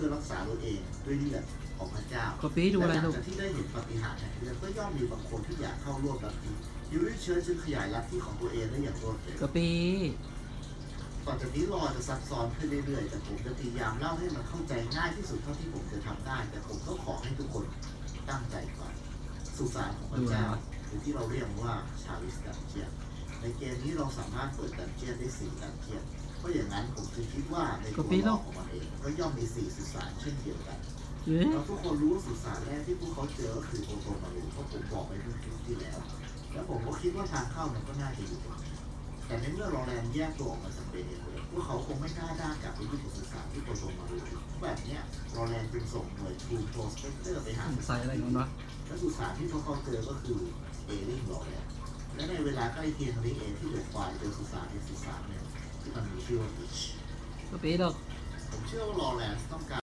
พื่อรักษาตัวเองด้วยเลือดของพระเจ้าก็ปีดูอะไรและหลัลูกจากที่ได้เห็นปาฏิหาริย์แห่งเลือดก็ย่อมมีบางคนที่อยากเข้าร่วมลัทธิยูริเชิร์จึงขยายลัทธิของตัวเองได้อย่างรวดเร็วก็ปีต่อจากนี้รอจะซับซ้อนขึ้นเรื่อยๆแต่ผมจะพยายามเล่าให้มันเข้าใจง่ายที่สุดเท่าที่ผมจะทำได้ แต่ผมก็ขอให้ทุกคนตั้งใจก่อนสุสานของพระเจ้าหรือที่เราเรียกว่าชาลิสดันเจียนในเกมนี้เราสามารถเปิดดันเจียนได้สี่ดันเจียนเพราะ อย่างนั้นผมจึงคิดว่าในตัวรอบของมันเองก็ย่อมมีสี่สุสานเช่นเดียวกันเอ๊ะแล้วทุกคนรู้ว่าสุสานแรกที่พวกเขาเจอก็คือโอโตมารุเพราะผมบอกไปเมื่อคลิปที่แล้ว แล้วผมก็คิดว่าทางเข้ามันก็น่าจะอยู่ตรงนี้แต่ในเมื่อโรแลนด์แยกตัวออกมาจากเบเนเวลพวกเขาคงไม่กล้าด้านกลับไปที่สุสานที่โอโตมารุแบบเนี้ยโรแลนด์จึงส่งหน่วยทูโปรสเปกเตอร์ไปหาใส่อะไรกันวะและสุสานที่พวกเขาเจอก็คือเอลิงโรแลนด์และในเวลาใกล้เคียงนี้เองที่เดือดควายเจอสุสานในสุสานเนี่ย ที่มันมีชื่อว่าบิชก็ปีดอกผมเชื่อว่าโรแลนด์ต้องการ